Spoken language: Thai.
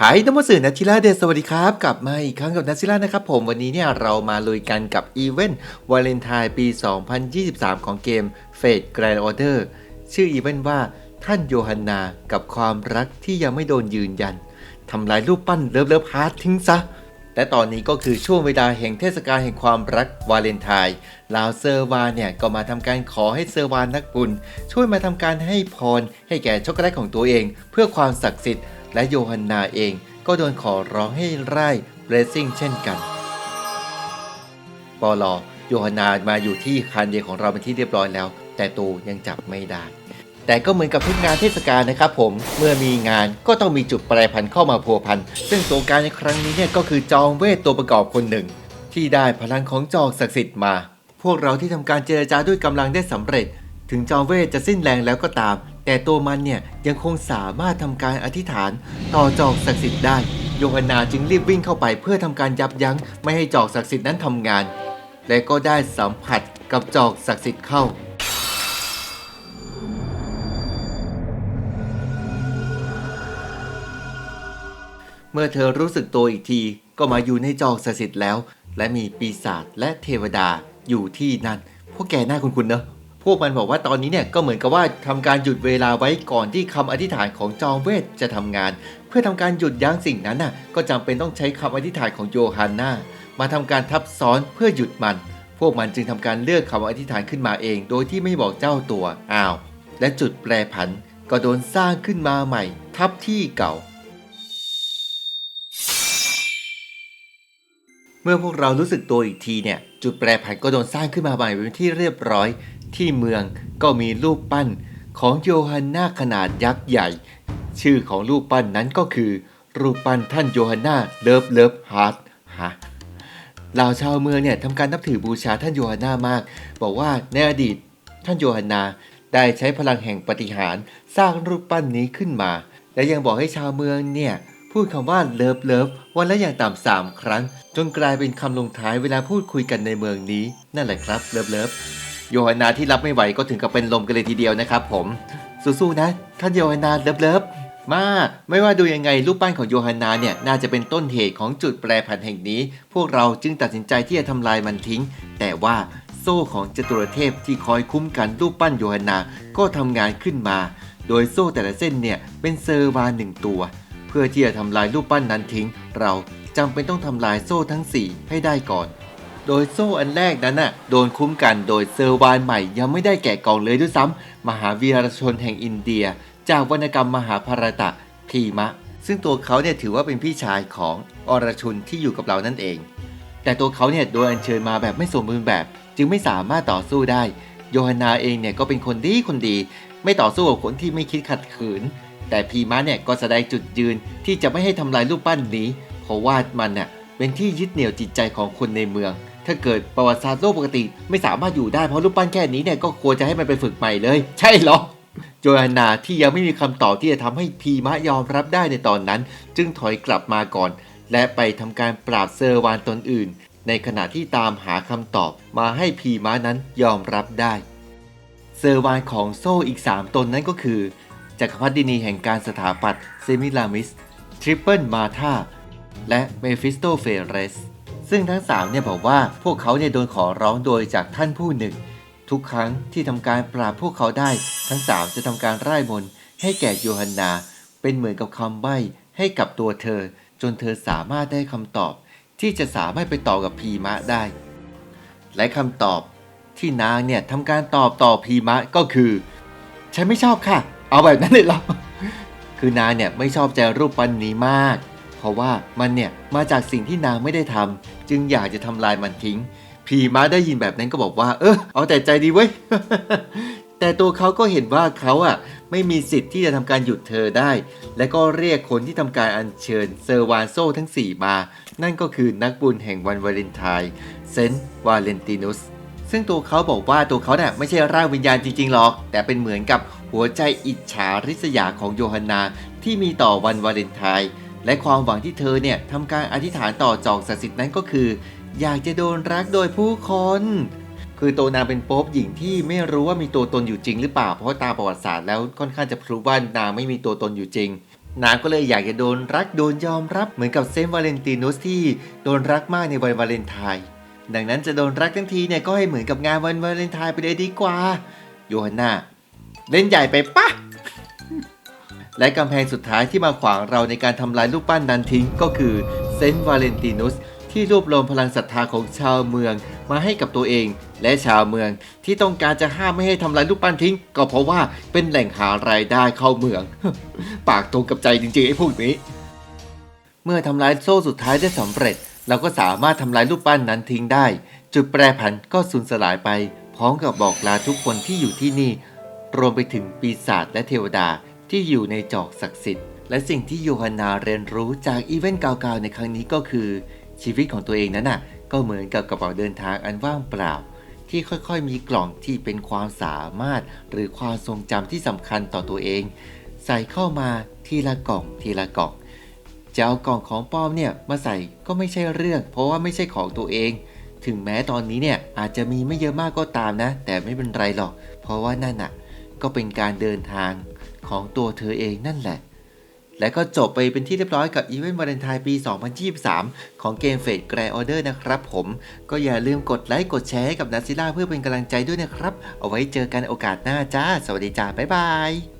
หายนมัสนัทชิล่าเดชสวัสดีครับ กลับมาอีกครั้งกับนัทชิล่านะครับผมวันนี้เนี่ยเรามาลุยกันกับอีเวนต์วาเลนไทน์ปี 2023 ของเกม Fate Grand Order ชื่ออีเวนต์ว่าท่านโยฮันนากับความรักที่ยังไม่โดนยืนยันทำลายรูปปั้นเลิฟเลิฟฮาร์ททิ้งซะ และตอนนี้ก็คือช่วงเวลาแห่งเทศกาลแห่งความรักวาเลนไทน์ลาวเซอร์วาเนี่ยก็มาทำการขอให้เซอร์วานักบุญช่วยมาทำการให้พรให้แก่ช็อกโกแลตของตัวเอง เพื่อความศักดิ์สิทธิ์ และโยฮันนาเองก็โดนขอร้องให้ไล่เบรซิ่งเช่นกันปอลอโยฮันนามาอยู่ที่คานเดียของเราเป็นที่เรียบร้อยแล้ว แต่ตูยังจับไม่ได้ แต่ก็เหมือนกับทุกงานเทศกาลนะครับผมเมื่อมีงานก็ต้องมีจุดแปรผันเข้ามาพัวพัน ซึ่งตัวการในครั้งนี้เนี่ยก็คือจอมเวทตัวประกอบคนหนึ่ง ที่ได้พลังของจอกศักดิ์สิทธิ์มา พวกเราที่ทำการเจรจาด้วยกำลังได้สำเร็จ ถึงจอมเวทจะสิ้นแรงแล้วก็ตาม แต่ตัวมันเนี่ยยังคงสามารถทำการอธิษฐานต่อจอกศักดิ์สิทธิ์ได้ โยฮันนาจึงรีบวิ่งเข้าไปเพื่อทำการยับยั้งไม่ให้จอกศักดิ์สิทธิ์นั้นทำงาน และก็ได้สัมผัสกับจอกศักดิ์สิทธิ์เข้าเมื่อเธอรู้สึกตัวอีกทีก็มาอยู่ในจอกศักดิ์สิทธิ์แล้ว และมีปีศาจและเทวดาอยู่ที่นั่น พวกแกหน้าคุณๆเนอะ พวกมันบอกว่าตอนนี้เนี่ยก็เหมือนกับว่าทำการหยุดเวลาไว้ก่อนที่คำอธิษฐานของจอมเวทจะทำงาน เพื่อทำการหยุดยั้งสิ่งนั้นน่ะก็จำเป็นต้องใช้คำอธิษฐานของโยฮันนามาทำการทับซ้อนเพื่อหยุดมัน พวกมันจึงทำการเลือกคำอธิษฐานขึ้นมาเอง โดยที่ไม่บอกเจ้าตัวอ้าว และจุดแปรผันก็โดนสร้างขึ้นมาใหม่ ทับที่เก่า เมื่อพวกเรารู้สึกตัวอีกทีเนี่ยจุดแปรผันก็โดนสร้างขึ้นมาใหม่เป็นที่เรียบร้อย ที่เมืองก็มีรูปปั้นของโยฮันนาขนาดยักษ์ใหญ่ ชื่อของรูปปั้นนั้นก็คือ รูปปั้นท่านโยฮันนาเลิฟเลิฟฮาร์ดฮะเหล่าชาวเมืองเนี่ยทำการนับถือบูชาท่านโยฮันนามาก บอกว่าในอดีตท่านโยฮันนาได้ใช้พลังแห่งปฏิหารสร้างรูปปั้นนี้ขึ้นมา และยังบอกให้ชาวเมืองเนี่ยพูดคำว่าเลิฟเลิฟวันละอย่างต่ำสามครั้ง จนกลายเป็นคำลงท้ายเวลาพูดคุยกันในเมืองนี้ นั่นแหละครับเลิฟเลิฟ โยฮันนาที่รับไม่ไหวก็ถึงกับเป็นลมกันเลยทีเดียวนะครับผมสู้ๆนะท่านโยฮันนาเลิฟเลิฟมาไม่ว่าดูยังไงรูปปั้นของโยฮันนาเนี่ยน่าจะเป็นต้นเหตุของจุดแปรผันแห่งนี้ พวกเราจึงตัดสินใจที่จะทำลายมันทิ้ง แต่ว่าโซ่ของจตุรเทพที่คอยคุ้มกันรูปปั้นโยฮันนาก็ทำงานขึ้นมา โดยโซ่แต่ละเส้นเนี่ยเป็นเซอร์วาหนึ่งตัว เพื่อที่จะทำลายรูปปั้นนั้นทิ้ง เราจำเป็นต้องทำลายโซ่ทั้ง 4 ให้ได้ก่อน โดยโซ่อันแรกนั้นน่ะโดนคุ้มกันโดยเซอร์วานใหม่ยังไม่ได้แกะกล่องเลยด้วยซ้ำมหาวีรชนแห่งอินเดีย จากวรรณกรรมมหาภารตะพีมะ ซึ่งตัวเขาเนี่ยถือว่าเป็นพี่ชายของอรชุนที่อยู่กับเรานั่นเอง แต่ตัวเขาเนี่ยโดนอัญเชิญมาแบบไม่สมบูรณ์แบบ จึงไม่สามารถต่อสู้ได้ โยฮันนาเองเนี่ยก็เป็นคนดีคนดี ไม่ต่อสู้กับคนที่ไม่คิดขัดขืน แต่พีมะเนี่ยก็แสดงจุดยืนที่จะไม่ให้ทำลายรูปปั้นนี้ เพราะว่ามันเนี่ยเป็นที่ยึดเหนี่ยวจิตใจของคนในเมือง ถ้าเกิดประวัติศาสตร์โลกปกติ ไม่สามารถอยู่ได้เพราะรูปปั้นแค่นี้เนี่ยก็ควรจะให้มันไปฝึกใหม่เลย ใช่หรอโจอานาที่ยังไม่มีคำตอบที่จะทำให้พีมะยอมรับได้ในตอนนั้น จึงถอยกลับมาก่อน และไปทำการปราบเซอร์วานตนอื่น ในขณะที่ตามหาคำตอบมาให้พีมะนั้นยอมรับได้ เซอร์วานของโซ่อีก 3 ตนนั้นก็คือจักรพรรดินีแห่งการสถาปัตย์เซมิลามิส ทริปเปิลมาธาและเมฟิสโตเฟเรส ซึ่งทั้ง3เนี่ยบอกว่าพวกเขาเนี่ยโดนขอร้องโดยจากท่านผู้หนึ่ง ทุกครั้งที่ทำการปราบพวกเขาได้ ทั้ง3จะทำการไล่มนให้แก่โยฮันนา เป็นเหมือนกับคำใบ้ให้กับตัวเธอ จนเธอสามารถได้คำตอบ ที่จะสามารถไปต่อกับพีมะได้ และคำตอบที่นางเนี่ยทำการตอบต่อพีมะก็คือ ฉันไม่ชอบค่ะ เอาแบบนั้นเลยหรอคือนางเนี่ยไม่ชอบใจรูปปั้นนี้มาก เพราะว่ามันเนี่ยมาจากสิ่งที่นางไม่ได้ทำ จึงอยากจะทำลายมันทิ้งพีมะได้ยินแบบนั้นก็บอกว่า เออเอาแต่ใจดีเว้ย แต่ตัวเขาก็เห็นว่าเขาอะไม่มีสิทธิ์ที่จะทำการหยุดเธอได้ และก็เรียกคนที่ทำการอัญเชิญเซอร์วานโซทั้ง 4 มา นั่นก็คือนักบุญแห่งวันวาเลนไทน์เซนต์วาเลนตินุสซึ่งตัวเขาบอกว่าตัวเขาเนี่ยไม่ใช่ร่างวิญญาณจริงๆหรอก แต่เป็นเหมือนกับหัวใจอิจฉาริษยาของโยฮันนาที่มีต่อวันวาเลนไทน์ และความหวังที่เธอเนี่ยทำการอธิษฐานต่อจอกศักดิ์สิทธิ์นั้นก็คือ อยากจะโดนรักโดยผู้คน คือตัวนางเป็นโป๊ปหญิงที่ไม่รู้ว่ามีตัวตนอยู่จริงหรือเปล่า เพราะตามประวัติศาสตร์แล้วค่อนข้างจะพรูว่านางไม่มีตัวตนอยู่จริง นางก็เลยอยากจะโดนรักโดนยอมรับเหมือนกับเซนวาเลนตินุสที่โดนรักมากในวันวาเลนไทน์ดังนั้นจะโดนรักทั้งทีเนี่ยก็ให้เหมือนกับงานวันวาเลนไทน์ไปเลยดีกว่าโยฮันนาเล่นใหญ่ไปปะ และกำแพงสุดท้ายที่มาขวางเราในการทำลายรูปปั้นนั้นทิ้งก็คือเซนต์วาเลนตินุสที่รวบรวมพลังศรัทธาของชาวเมืองมาให้กับตัวเอง และชาวเมืองที่ต้องการจะห้ามไม่ให้ทำลายรูปปั้นทิ้ง ก็เพราะว่าเป็นแหล่งหารายได้เข้าเมือง ปากตรงกับใจจริงๆไอ้พวกนี้ เมื่อทำลายโซ่สุดท้ายได้สำเร็จ เราก็สามารถทำลายรูปปั้นนั้นทิ้งได้ จุดแปรผันก็สูญสลายไป พร้อมกับบอกลาทุกคนที่อยู่ที่นี่ รวมไปถึงปีศาจและเทวดา ที่อยู่ในจอกศักดิ์สิทธิ์ และสิ่งที่โยฮันนาเรียนรู้จากอีเวนต์เก่าๆในครั้งนี้ก็คือ ชีวิตของตัวเองนั้นน่ะก็เหมือนกับกระเป๋าเดินทางอันว่างเปล่า ที่ค่อยๆมีกล่องที่เป็นความสามารถ หรือความทรงจำที่สำคัญต่อตัวเอง ใส่เข้ามาทีละกล่องทีละกล่องจะเอากล่องของปลอมเนี่ยมาใส่ก็ไม่ใช่เรื่อง เพราะว่าไม่ใช่ของตัวเอง ถึงแม้ตอนนี้เนี่ยอาจจะมีไม่เยอะมากก็ตามนะ แต่ไม่เป็นไรหรอก เพราะว่านั่นน่ะก็เป็นการเดินทาง ของตัวเธอเองนั่นแหละ และก็จบไปเป็นที่เรียบร้อยกับอีเวนต์วาเลนไทน์ปี 2023 ของเกมเฟดแกรออเดอร์นะครับผม ก็อย่าลืมกดไลค์กดแชร์ให้กับนัซิล่าเพื่อเป็นกำลังใจด้วยนะครับ เอาไว้เจอกันโอกาสหน้าจ้า สวัสดีจ้า บ๊ายบาย